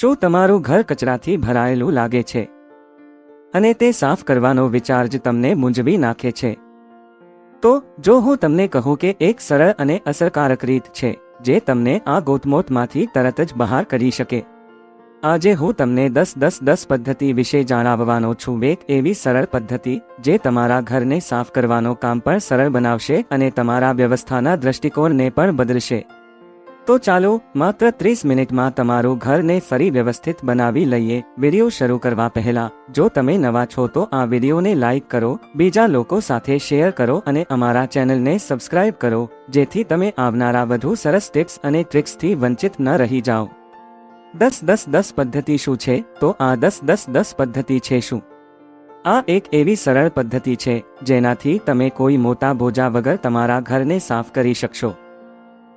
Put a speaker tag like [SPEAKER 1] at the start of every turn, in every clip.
[SPEAKER 1] શું તમારું ઘર કચરાથી ભરાયેલું લાગે છે? અને તે સાફ કરવાનો વિચાર જ તમને મૂંઝવી નાખે છે. તો, જો હું તમને કહું કે એક સરળ અને અસરકારક રીત છે, જે તમને આ ગોતમોતમાંથી તરત જ બહાર કરી શકે. આજે હું તમને દસ દસ દસ પદ્ધતિ વિશે જણાવવાનો છું. એક એવી સરળ પદ્ધતિ, જે તમારા ઘરને સાફ કરવાનો કામ પણ સરળ બનાવશે અને તમારા વ્યવસ્થાના દ્રષ્ટિકોણને પણ બદલશે. તો ચાલો માત્ર ત્રીસ મિનિટમાં તમારું ઘરને ફરી વ્યવસ્થિત બનાવી લઈએ. વીડિયો શરૂ કરવા પહેલા, જો તમે નવા છો તો આ વિડીયોને લાઇક કરો, બીજા લોકો સાથે શેર કરો અને અમારા ચેનલને સબસ્ક્રાઇબ કરો, જેથી તમે આવનારા વધુ સરસ ટિપ્સ અને ટ્રિક્સથી વંચિત ન રહી જાઓ. દસ દસ દસ પદ્ધતિ શું છે? તો આ દસ દસ દસ પદ્ધતિ છે શું? આ એક એવી સરળ પદ્ધતિ છે, જેનાથી તમે કોઈ મોટા બોજા વગર તમારા ઘરને સાફ કરી શકશો.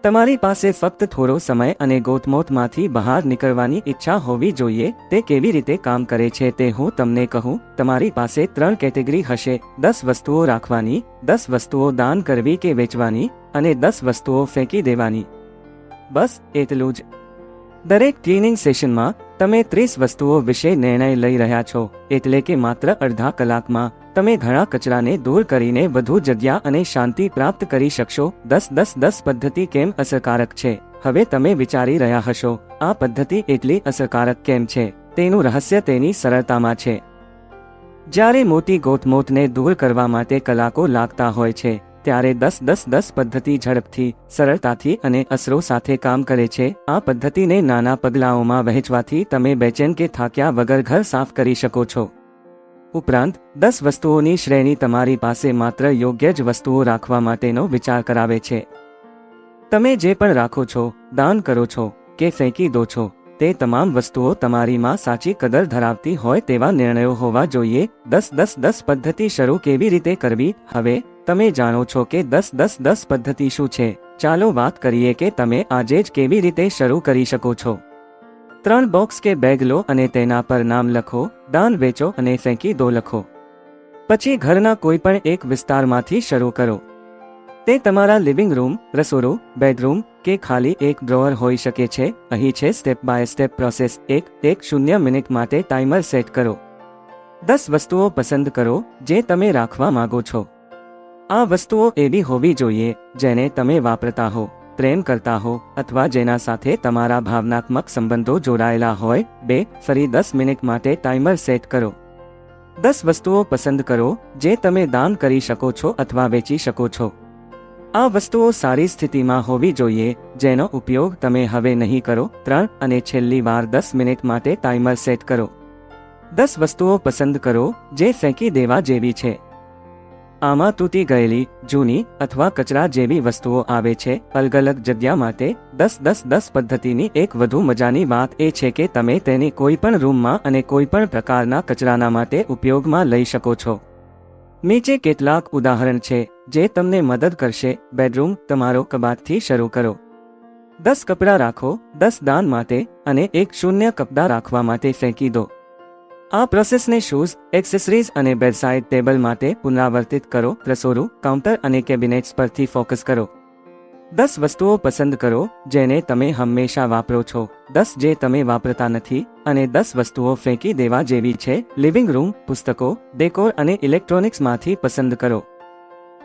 [SPEAKER 1] તમારી પાસે ફક્ત થોડો સમય અને ગોતમોતમાંથી બહાર નીકળવાની ઈચ્છા હોવી જોઈએ, તે કેવી રીતે કામ કરે છે તે હું તમને કહું, તમારી પાસે ત્રણ કેટેગરી હશે, દસ વસ્તુઓ રાખવાની, દસ વસ્તુઓ દાન કરવી કે વેચવાની, અને દસ વસ્તુઓ ફેંકી દેવાની. બસ, એટલું જ. દરેક ક્લીનિંગ સેશનમાં તમે ત્રીસ વસ્તુઓ વિશે નિર્ણય લઈ રહ્યા છો, એટલે કે માત્ર અડધા કલાકમાં. તમે ઘણા કચરાને દૂર કરીને વધુ જગ્યા અને શાંતિ પ્રાપ્ત કરી શકશો. દસ દસ દસ પદ્ધતિ કેમ અસરકારક છે? હવે તમે વિચારી રહ્યા હશો, આ પદ્ધતિ એટલી અસરકારક કેમ છે? તેનું રહસ્ય તેની સરળતામાં છે. જ્યારે મોટી ગોતમોતને દૂર કરવા માટે કલાકો લાગતા હોય છે ત્યારે દસ દસ દસ પદ્ધતિ ઝડપથી, સરળતાથી અને અસરો સાથે કામ કરે છે. આ પદ્ધતિને નાના પગલાઓમાં વહેંચવાથી તમે બેચેન કે થાક્યા વગર ઘર સાફ કરી શકો છો. ઉપરાંત, દસ વસ્તુઓની શ્રેણી તમારી પાસે માત્ર યોગ્ય જ વસ્તુઓ રાખવા માટેનો વિચાર કરાવે છે. તમે જે પણ રાખો છો, દાન કરો છો, કે ફેંકી દો છો, તે તમામ વસ્તુઓ તમારીમાં સાચી કદર ધરાવતી હોય તેવા નિર્ણયો હોવા જોઈએ. દસ દસ દસ પદ્ધતિ શરૂ કેવી રીતે કરવી? હવે તમે જાણો છો કે દસ દસ દસ પદ્ધતિ શું છે? ચાલો વાત કરીએ કે તમે આજે જ કેવી રીતે શરૂ કરી શકો છો. ત્રણ બોક્સ કે બેગ લો અને તેના પર નામ લખો, દાન વેચો અને ફેંકી દો લખો. પછી ઘરના કોઈ પણ એક વિસ્તારમાંથી શરૂ કરો. તે તમારા લિવિંગ રૂમ, રસોડું, બેડરૂમ કે ખાલી એક ડ્રોઅર હોઈ શકે છે. અહીં છે સ્ટેપ બાય સ્ટેપ પ્રોસેસ. એક એક શૂન્ય મિનિટ માટે ટાઈમર સેટ કરો. દસ વસ્તુઓ પસંદ કરો જે તમે રાખવા માંગો છો. આ વસ્તુઓ એવી હોવી જોઈએ, જેને તમે વાપરતા હો, પ્રેમ કરતા હો, અથવા જેના સાથે તમારા ભાવનાત્મક સંબંધો જોડાયેલા હોય, બે, ફરી દસ મિનિટ માટે ટાઈમર સેટ કરો. દસ વસ્તુઓ પસંદ કરો, જે તમે દાન કરી શકો છો અથવા વેચી શકો છો. આ વસ્તુઓ સારી સ્થિતિમાં હોવી જોઈએ, જેનો ઉપયોગ તમે હવે નહીં કરો, ત્રણ અને છેલ્લી વાર દસ મિનિટ માટે ટાઈમર સેટ કરો. દસ વસ્તુઓ પસંદ કરો, જે ફેંકી દેવા જેવી છે. આમાં તૂટી ગયેલી જૂની અથવા કચરા જેવી વસ્તુઓ આવે છે. અલગ અલગ જગ્યા માટે દસ દસ દસ પદ્ધતિની એક વધુ મજાની વાત એ છે કે તમે તેને કોઈ પણ રૂમમાં અને કોઈ પણ પ્રકારના કચરાના માટે ઉપયોગમાં લઈ શકો છો. નીચે કેટલાક ઉદાહરણ છે જે તમને મદદ કરશે. બેડરૂમ તમારો કબાટથી શરૂ કરો. દસ કપડાં રાખો, દસ દાન માટે અને એક શૂન્ય કપડાં રાખવા માટે ફેંકી દો. આ પ્રોસેસને શૂઝ એક્સેસરીઝ અને બેડસાઇડ ટેબલ માટે પુનરાવર્તિત કરો રસોડું કાઉન્ટર અને કેબિનેટ્સ પરથી ફોકસ કરો. દસ વસ્તુઓ પસંદ કરો, જેને તમે હંમેશા વાપરો છો. દસ જે તમે વાપરતા નથી અને દસ વસ્તુઓ ફેંકી દેવા જેવી છે. લિવિંગ રૂમ પુસ્તકો ડેકોર અને ઇલેક્ટ્રોનિક્સમાંથી પસંદ કરો.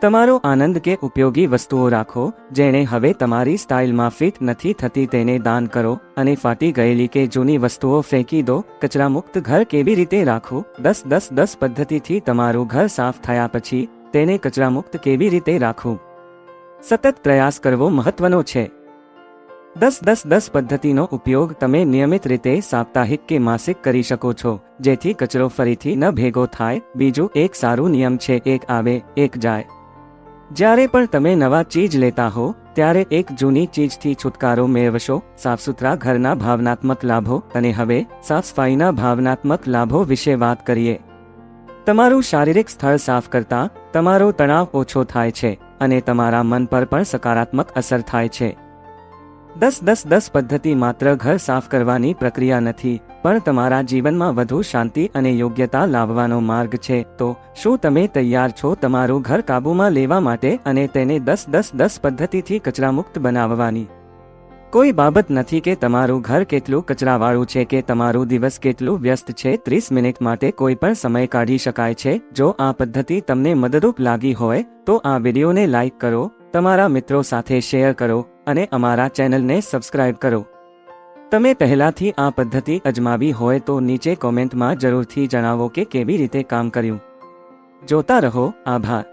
[SPEAKER 1] તમારો આનંદ કે ઉપયોગી વસ્તુઓ રાખો, જેણે હવે તમારી સ્ટાઇલમાં ફિટ નથી થતી તેને દાન કરો અને ફાટી ગયેલી કે જૂની વસ્તુઓ ફેંકી દો. કચરામુક્ત ઘર કેવી રીતે રાખવું? દસ દસ દસ પદ્ધતિથી તમારું ઘર સાફ થયા પછી તેને કચરામુક્ત કેવી રીતે રાખવું? સતત પ્રયાસ કરવો મહત્વનો છે. દસ દસ દસ પદ્ધતિનો ઉપયોગ તમે નિયમિત રીતે સાપ્તાહિક કે માસિક કરી શકો છો, જેથી કચરો ફરીથી ન ભેગો થાય. બીજું એક સારું નિયમ છે, એક આવે, એક જાય. જ્યારે પણ તમે નવા ચીજ લેતા હો, ત્યારે એક જૂની ચીજથી છુટકારો મેળવશો, સાફસુથરા ઘરના ભાવનાત્મક લાભો અને હવે સાફ સફાઈના ભાવનાત્મક લાભો વિશે વાત કરીએ. તમારું શારીરિક સ્થળ સાફ કરતા તમારો તણાવ ઓછો થાય છે અને તમારા મન પર પણ સકારાત્મક અસર થાય છે. દસ દસ દસ પદ્ધતિ માત્ર ઘર સાફ કરવાની પ્રક્રિયા નથી, પણ તમારા જીવનમાં વધુ શાંતિ અને યોગ્યતા લાવવાનો માર્ગ છે. તો, શું તમે તૈયાર છો તમારું ઘર કાબૂમાં લેવા માટે અને તેને દસ દસ દસ પદ્ધતિથી કચરામુક્ત બનાવવાની? કોઈ બાબત નથી કે તમારું ઘર કેટલું કચરાવાળું છે કે તમારું દિવસ કેટલું વ્યસ્ત છે. ત્રીસ મિનિટ માટે કોઈ પણ સમય કાઢી શકાય છે. જો આ પદ્ધતિ તમને મદદરૂપ લાગી હોય, તો આ વિડીયોને લાઇક કરો તમારા મિત્રો સાથે શેર કરો અને અમારા ચેનલને સબસ્ક્રાઇબ કરો. તમે પહેલાથી આ પદ્ધતિ અજમાવી હોય તો નીચે કોમેન્ટમાં જરૂરથી જણાવો કે કેવી રીતે કામ કર્યું. જોતા રહો. આભાર.